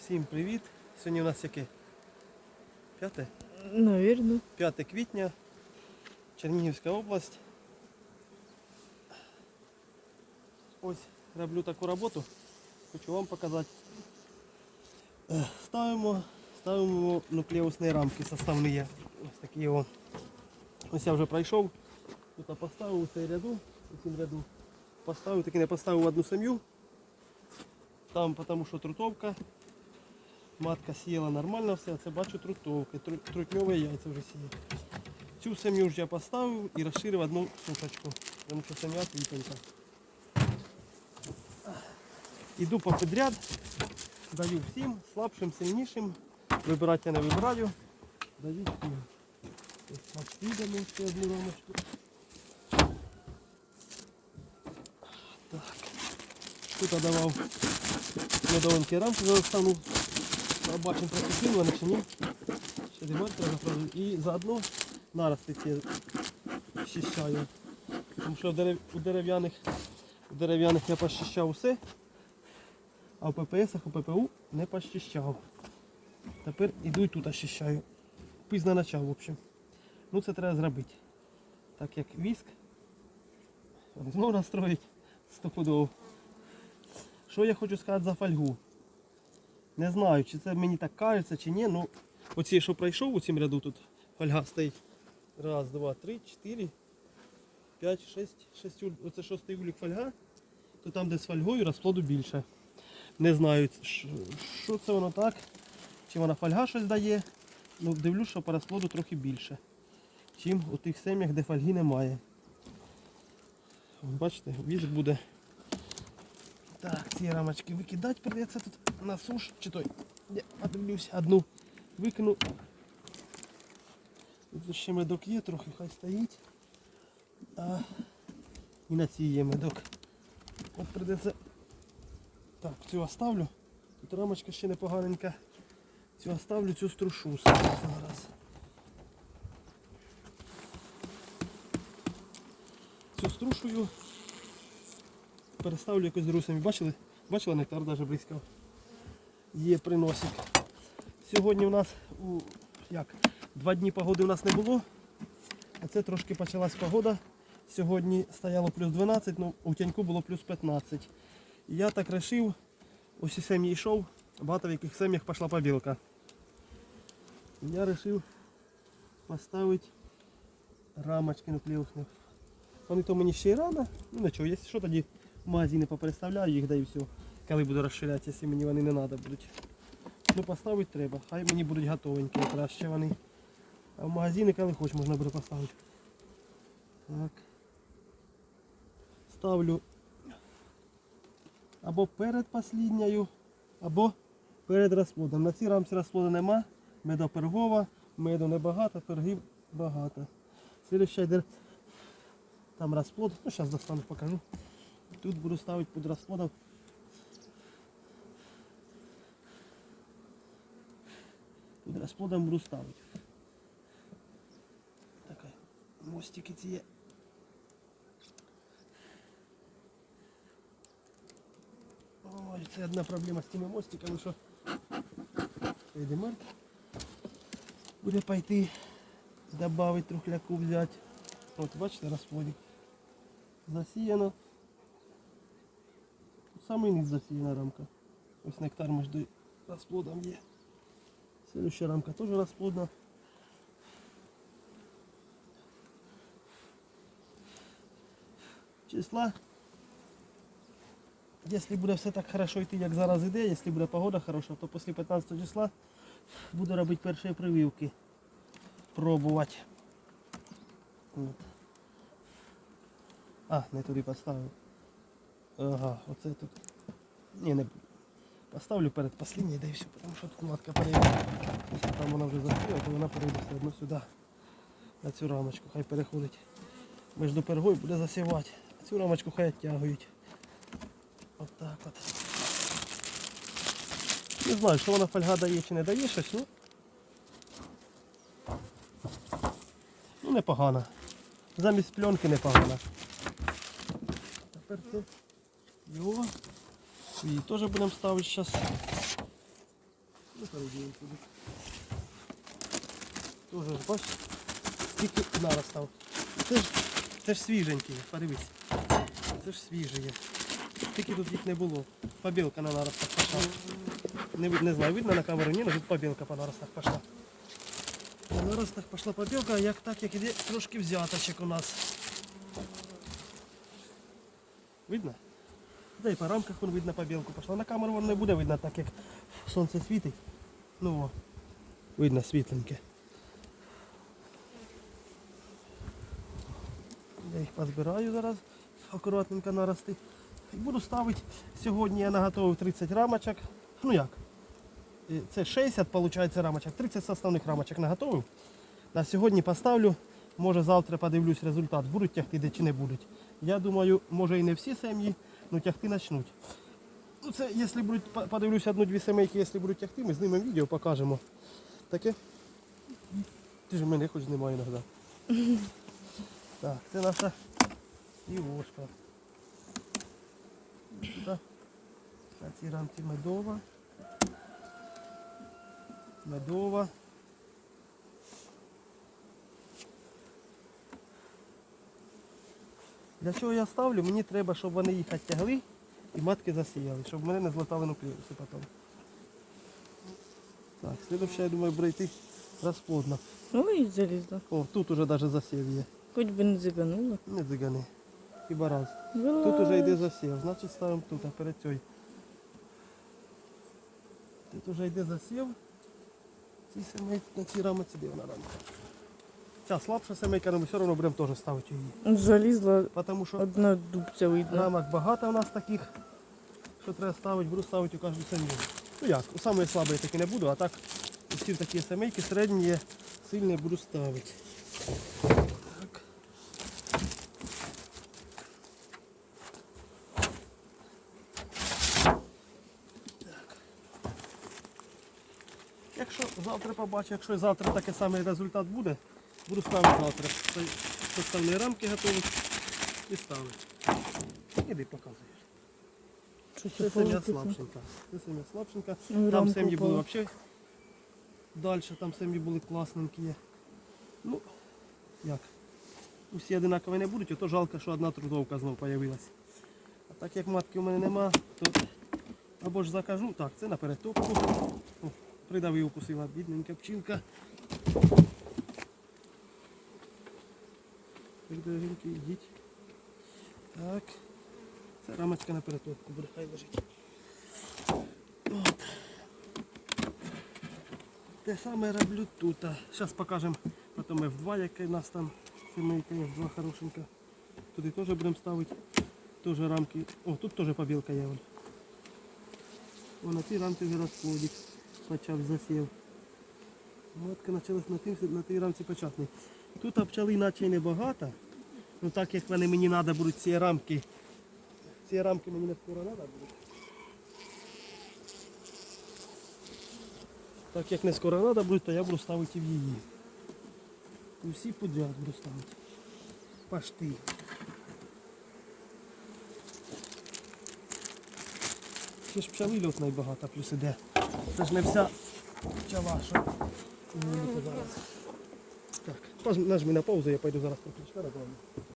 Всім привіт! Сьогодні у нас яке? 5? Наверно. 5 квітня, Чернігівська область. Ось роблю таку роботу, хочу вам показати. Е, Ставимо, ставимо нуклеусні рамки составні. Ось такі о. Ось я вже пройшов. Тут поставив у цей ряду, у цьому ряду. Поставив, таки не поставив одну сім'ю. Там тому що трутовка. Матка сіяла нормально все, це бачу трутовки, тру- трутньові яйця вже сіє. Цю сім'ю ж я поставив і розширив одну суточку, тому що сім'я квітенька. Іду по підряд, даю всім, слабшим, сильнішим. Вибирати я не вибираю. Даю всім. Ось ще одну рамочку. Тут я давав медовинки рамки застану. Бачимо, просипіли вони чи ні. Ще демаркер заправлю. І заодно нарости ці щищаю. Тому що у дерев'яних у дерев'яних я пощищав усе, а в ППСах, у ППУ не пощищав. Тепер іду і тут очищаю. Пізно почав, в общем. Ну це треба зробити. Так як віск. Знову настроїть стопудово. Що я хочу сказати за фольгу? Не знаю, чи це мені так кажеться, чи ні. Ну, оці, що пройшов у цім ряду тут фольга стоїть. Раз, два, три, чотири, п'ять, шесть уль- Оце шостий улік фольга, то там, де з фольгою, розплоду більше. Не знаю, що це воно так, чи вона фольга щось дає. Ну, дивлюсь, що по розплоду трохи більше, чим у тих сем'ях, де фольги немає. Бачите, віск буде. Так, ці рамочки викидати придеться тут на суш. Чи той. Я подивлюсь, одну викину. Тут ще медок є, трохи хай стоїть. А і на цій є медок. От придеться. Так, цю оставлю. Тут рамочка ще непоганенька. Цю оставлю, цю струшу зараз. Цю струшую переставлю якось з русами. Бачили? Нектар навіть близько. Є приносик. Сьогодні у нас у, як, два дні погоди у нас не було. А це трошки почалась погода. Сьогодні стояло плюс 12, ну у тяньку було плюс 15. І я так вирішив, ось і сім'ї йшов, багато в яких сім'ях пішла побілка. Я вирішив поставити рамочки нуклеусних. Вони то мені ще й рано. Ну нічого, якщо що тоді магазини попереставляю їх, да і все. Коли буду розширятися, якщо мені вони не треба будуть. Ну поставити треба. Хай мені будуть готовенькі краще вони. А в магазини, коли хоч, можна буде поставити. Так. Ставлю або перед послідньою, або перед розплодом. На цій рамці розплоду нема. Медопергова, меду небагато, пергів багато. Слідуща йде там розплод. Ну, зараз достану, покажу. Тут буду ставити під розплодом. Під розплодом буду ставити. Така, мостики ці є. Ой, це одна проблема з тими мостиками, що цей демарк буде пойти, добавити трухляку взяти. От бачите, розплодик. Засіяно. Самий низ засіяна рамка. Ось нектар між розплодом є. Следующая рамка теж розплодна. Числа. Якщо буде все так хорошо йти, як зараз іде, якщо буде погода хороша, то після 15 числа буду робити перші прививки. Пробувати. А, не туди поставив. Ага, оце тут. Ні, не. Поставлю перед последней, да і все, тому що тут матка перейде. Якщо там вона вже закрила, то вона перейде все одно сюди. На цю рамочку, хай переходить. Між пергою буде засівати. Цю рамочку хай відтягують. От так от. Не знаю, що вона фольга дає чи не дає щось, ну. Ну непогано. Замість пленки непогано. Тепер це його. І теж будемо ставити зараз передіємо сюди. Тоже ж бач, скільки наростав. Це ж, це ж свіженькі, подивись. Це ж свіжі є. Тільки тут їх не було. Побілка на наростах пішла. Не, не знаю, видно на камеру, ні, але тут побілка по наростах пішла. На наростах пішла побілка, як так, як іде трошки взяточок у нас. Видно? Да і по рамках вон видно побілку пішла. На камеру воно не буде видно, так як сонце світить. Ну о, видно світленьке. Я їх позбираю зараз, акуратненько нарости. І буду ставити. Сьогодні я наготовив 30 рамочок. Ну як? Е, Це 60, виходить, рамочок. 30 основних рамочок наготовив. На сьогодні поставлю. Може завтра подивлюсь результат, будуть тягти де чи не будуть. Я думаю, може і не всі сім'ї, але тягти почнуть. Ну це, якщо будуть, по- подивлюсь одну-дві сімейки, якщо будуть тягти, ми знімемо відео, покажемо. Таке. Ти ж мене хоч знімай іноді. Так, це наша івошка. На цій рамці медова. Медова. Для чого я ставлю? Мені треба, щоб вони їх відтягли і матки засіяли, щоб мене не златали нуклеуси потім. Так, слідуюче, я думаю, буде йти розплодно. Ой, залізла. О, тут уже навіть засів є. Хоч би не зиганула. Не дзигани. Хіба раз. Вилазь. Тут уже йде засів, значить ставимо тут, а перед цією. Тут уже йде засів. Ці семейки на цій рамці де вона рамка. Ця слабша семейка, але ми все одно будемо теж ставити її. Залізла Тому що одна дубця видно. рамок багато у нас таких, що треба ставити, буду ставити у кожну сім'ю. Ну як, у самої слабої таки не буду, а так усі такі семейки середні, сильні буду ставити. Так. Так. Якщо завтра побачу, якщо завтра такий самий результат буде, буду ставити завтра. Цей рамки готові і ставити. Іди показуєш. Це сім'я слабшенька. Це сім'я слабшенька. Ну, Там сім'ї були взагалі далі, там сім'ї були класненькі. Ну, як? Усі одинакові не будуть, ото жалко, що одна трудовка знову з'явилась. А так як матки у мене нема, то або ж закажу, так, це на перетопку. Придавив укусила бідненька пчілка. Так, дорогенькі, йдіть. Так. Це рамочка на перетопку буде, хай лежить. От. Те саме роблю тут. Зараз покажемо потім F2, яке у нас там сімейка F2 хорошенька. Туди теж будемо ставити. Теж рамки. О, тут теж побілка є. вон. На цій рамці вже розплодик почав засів. Матка почалась на, тим, на тій рамці початний. Тут пчели наче небагато. Ну так як вони мені треба будуть ці рамки. Ці рамки мені не скоро треба будуть. Так як не скоро треба буде, то я буду ставити в її. Усі подряд буду ставити. Пашти. Ще ж пчели льот найбагато плюс іде. Це ж не вся пчела, що. Так, нажми на паузу, я пойду зараз проключу.